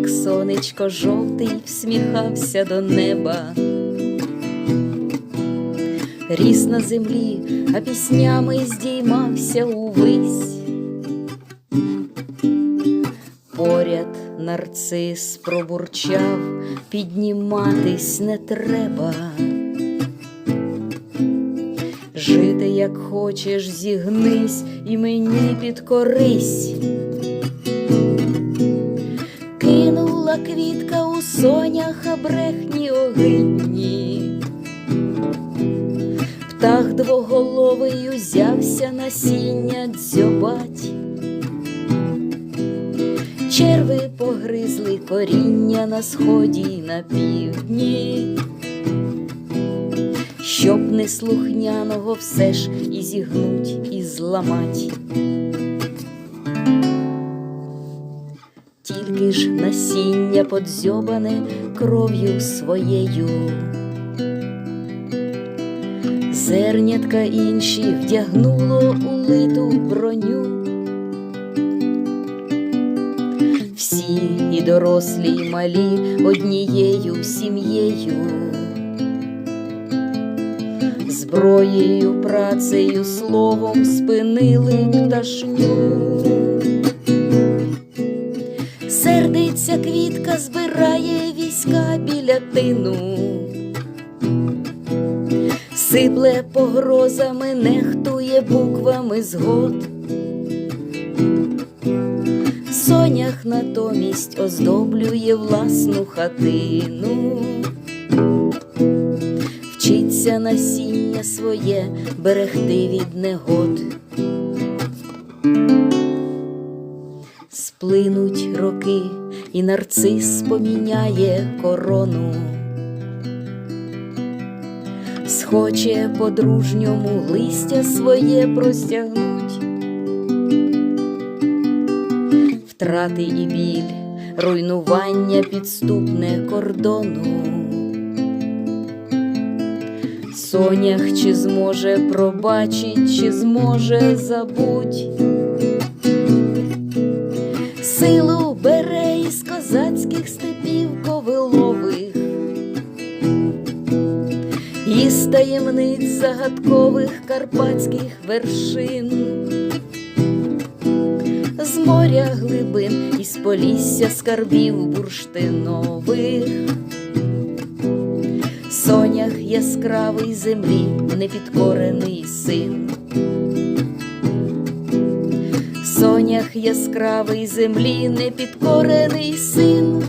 як сонечко жовтий, всміхався до неба. Ріс на землі, а піснями здіймався увись. Поряд нарцис пробурчав, підніматись не треба. Жити, як хочеш, зігнись і мені підкорись. Кинула квітка у сонях, а брехні огидні. Птах двоголовий узявся насіння дзьобать. Черви погризли коріння на сході й на півдні, щоб неслухняного все ж і зігнуть, і зламать. Ж насіння подзьобане кров'ю своєю. Зернятка інші вдягнуло у литу броню. Всі і дорослі, і малі однією сім'єю, зброєю, працею, словом спинили пташню. Сердиться квітка, збирає війська біля тину, сипле погрозами, нехтує буквами згод. Сонях натомість оздоблює власну хатину, вчиться насіння своє берегти від негод. Сплинуть роки, і нарцис поміняє корону, схоче по-дружньому листя своє простягнуть. Втрати і біль, руйнування підступне кордону. Сонях чи зможе пробачить, чи зможе забуть. Силу із таємниць загадкових карпатських вершин. З моря глибин, із полісся скарбів бурштинових, сонях яскравий землі, непідкорений син, сонях яскравий землі, непідкорений син.